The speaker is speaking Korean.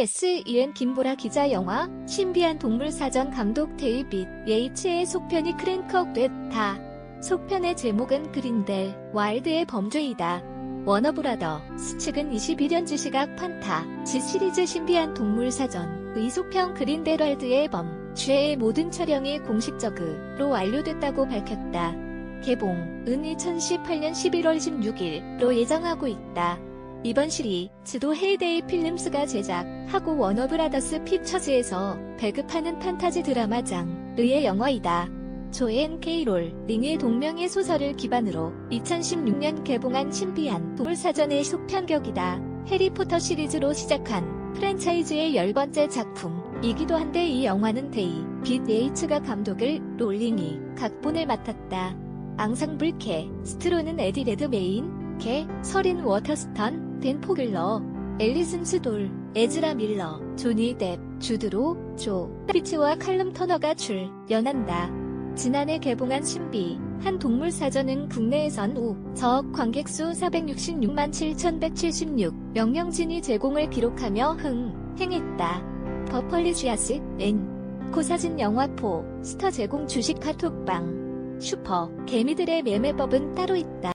OSEN 김보라 기자 영화 신비한 동물 사전 감독 데이빗 예이츠의 속편이 크랭크업 됐다. 속편의 제목은 그린델 와일드의 범죄이다. 워너브라더 측은 21년지 시각 판타 지 시리즈 신비한 동물 사전 의속편 그린델 와일드의 범 죄의 모든 촬영이 공식적으로 완료됐다고 밝혔다. 개봉은 2018년 11월 16일로 예정하고 있다. 이번 시리즈도 헤이데이 필름스가 제작하고 워너브라더스 피처즈에서 배급하는 판타지 드라마 장르의 영화이다. 조앤 케이 롤 링의 동명의 소설을 기반으로 2016년 개봉한 신비한 동물 사전의 속편격이다. 해리포터 시리즈로 시작한 프랜차이즈의 열 번째 작품이기도 한데 이 영화는 데이 빛 예이츠가 감독을 롤링이 각본을 맡았다. 앙상블 캐 스트로는 에디 레드메인 캐 서린 워터스턴 댄 포글러 앨리슨 스돌 에즈라 밀러 조니 뎁 주드로 조 피치와 칼럼 터너가 출 연한다. 지난해 개봉한 신비 한 동물 사전은 국내에선 우 적 관객 수 466만 7,176 명령진이 제공을 기록하며 흥 행했다. 버펄리쥐아스 N 고사진 영화포 스터 제공 주식 카톡방 슈퍼 개미들의 매매법은 따로 있다.